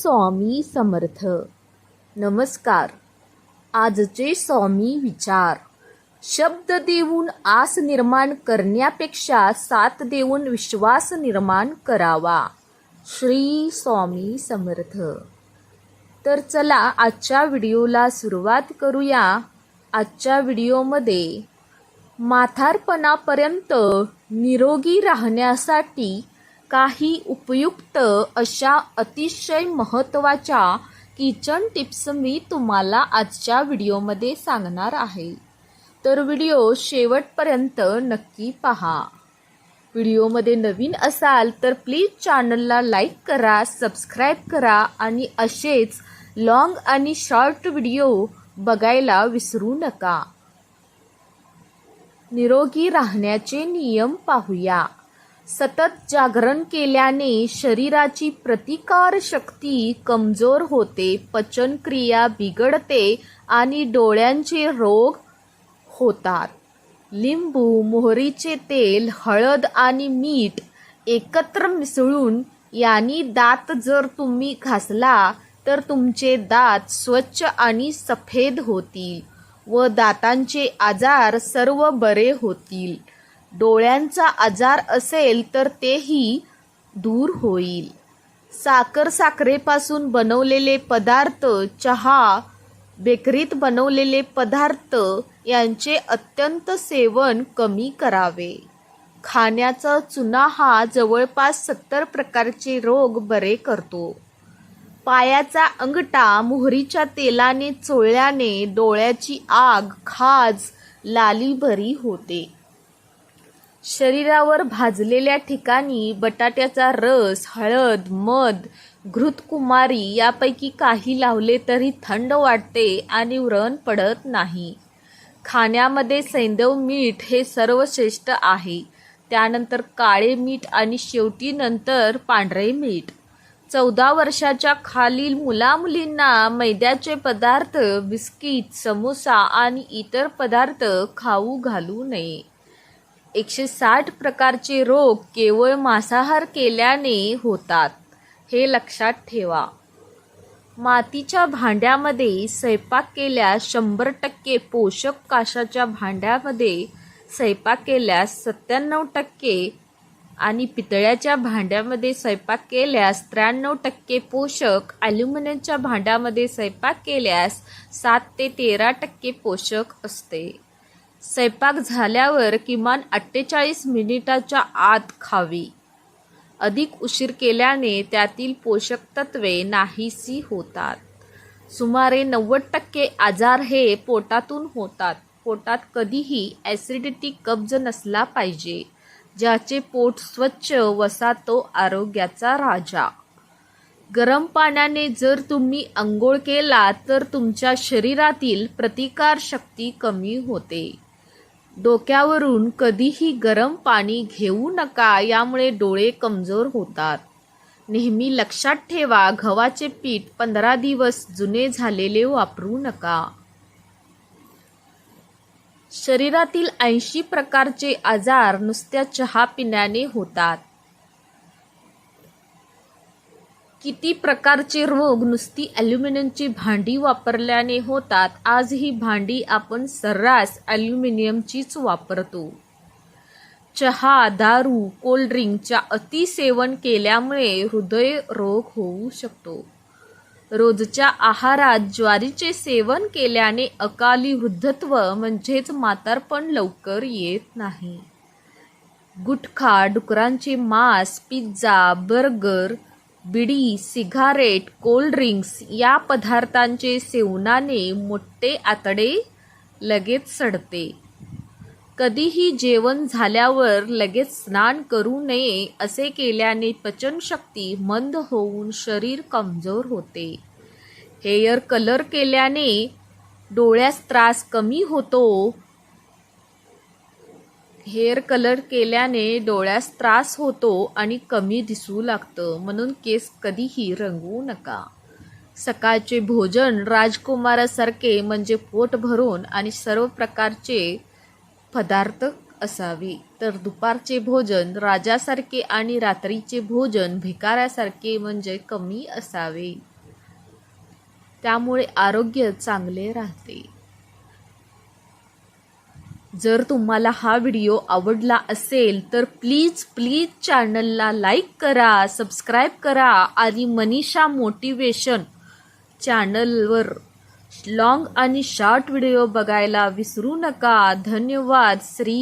स्वामी समर्थ. नमस्कार. आजचे स्वामी विचार. शब्द देऊन आस निर्माण करण्यापेक्षा साथ देऊन विश्वास निर्माण करावा. श्री स्वामी समर्थ. तर चला आजच्या व्हिडिओला सुरुवात करूया. आजच्या व्हिडिओमध्ये माथारपणापर्यंत निरोगी राहण्यासाठी काही उपयुक्त अशा अतिशय महत्त्वाच्या किचन टिप्स मी तुम्हाला आजच्या व्हिडिओमध्ये सांगणार आहे. तर व्हिडिओ शेवटपर्यंत नक्की पहा. व्हिडिओमध्ये नवीन असाल तर प्लीज चॅनलला लाईक करा सबस्क्राईब करा आणि असेच लॉंग आणि शॉर्ट व्हिडिओ बघायला विसरू नका. निरोगी राहण्याचे नियम पाहूया. सतत जागरण केल्याने शरीराची प्रतिकार शक्ती कमजोर होते पचनक्रिया बिघडते आणि डोळ्यांचे रोग होतात. लिंबू मोहरीचे तेल हळद आणि मीठ एकत्र मिसळून यांनी दात जर तुम्ही घासला तर तुमचे दात स्वच्छ आणि सफेद होतील व दातांचे आजार सर्व बरे होतील. डोळ्यांचा आजार असेल तर तेही दूर होईल. साखर साखरेपासून बनवलेले पदार्थ चहा बेकरीत बनवलेले पदार्थ यांचे अत्यंत सेवन कमी करावे. खाण्याचा चुना हा जवळपास सत्तर प्रकारचे रोग बरे करतो. पायाचा अंगठा मोहरीच्या तेलाने चोळल्याने डोळ्याची आग खाज लाली बरी होते. शरीरावर भाजलेल्या ठिकाणी बटाट्याचा रस हळद मध घृतकुमारी यापैकी काही लावले तरी थंड वाटते आणि व्रण पडत नाही. खाण्यामध्ये सैंदव मीठ हे सर्वश्रेष्ठ आहे. त्यानंतर काळे मीठ आणि शेवटी नंतर पांढरे मीठ. चौदा वर्षाच्या खालील मुलामुलींना मैद्याचे पदार्थ बिस्किट समोसा आणि इतर पदार्थ खाऊ घालू नये. एकशे साठ प्रकारचे रोग केवळ मांसाहार केल्याने होतात हे लक्षात ठेवा. मातीच्या भांड्यामध्ये स्वयंपाक केल्यास शंभर टक्के पोषक काशाच्या भांड्यामध्ये स्वयंपाक केल्यास सत्त्याण्णव टक्के आणि पितळ्याच्या भांड्यामध्ये स्वयंपाक केल्यास त्र्याण्णव टक्के पोषक ॲल्युमिनियमच्या भांड्यामध्ये स्वयंपाक केल्यास सात ते तेरा टक्के पोषक असते. स्वयंपाक झाल्यावर किमान अठ्ठेचाळीस मिनिटाच्या आत खावी. अधिक उशीर केल्याने त्यातील पोषक तत्वे नाहीसी होतात. सुमारे नव्वद टक्के आजार हे पोटातून होतात. पोटात कधीही ॲसिडिटी कब्ज नसला पाहिजे ज्याचे पोट स्वच्छ वसा तो आरोग्याचा राजा. गरम पाण्याने जर तुम्ही अंघोळ केला तर तुमच्या शरीरातील प्रतिकार शक्ती कमी होते. डोक्यावरून कधीही गरम पाणी घेऊ नका यामुळे डोळे कमजोर होतात. नेहमी लक्षात ठेवा गव्हाचे पीठ पंधरा दिवस जुने झालेले वापरू नका. शरीरातील ऐंशी प्रकारचे आजार नुसत्या चहा पिण्याने होतात. किती प्रकारचे रोग नुसती ॲल्युमिनियमची भांडी वापरल्याने होतात. आज ही भांडी आपण सर्रास ॲल्युमिनियमचीच वापरतो. चहा दारू कोल्ड्रिंकच्या अतिसेवन केल्यामुळे हृदय रोग होऊ शकतो. रोजच्या आहारात ज्वारीचे सेवन केल्याने अकाली वृद्धत्व म्हणजेच म्हातारपण लवकर येत नाही. गुटखा डुकरांचे मांस पिझ्झा बर्गर बिडी सिगारेट कोल्ड्रिंक्स या पदार्थांचे सेवनाने मोठे आतडे लगेच सडते. कधीही जेवण झाल्यावर लगेच स्नान करू नये असे केल्याने पचनशक्ती मंद होऊन शरीर कमजोर होते. हेअर कलर केल्याने डोळ्यास त्रास कमी होतो हेअर कलर केल्याने डोळ्यास त्रास होतो आणि कमी दिसू लागतं. म्हणून केस कधीही रंगवू नका. सकाळचे भोजन राजकुमारासारखे म्हणजे पोट भरून आणि सर्व प्रकारचे पदार्थ असावे. तर दुपारचे भोजन राजासारखे आणि रात्रीचे भोजन भिकाऱ्यासारखे म्हणजे कमी असावे. त्यामुळे आरोग्य चांगले राहते. जर तुम्हाला हा व्हिडिओ आवडला असेल तर प्लीज प्लीज चॅनलला लाईक करा सबस्क्राईब करा आणि मनीषा मोटिवेशन चॅनलवर लाँग आणि शॉर्ट व्हिडिओ बघायला विसरू नका. धन्यवाद. श्री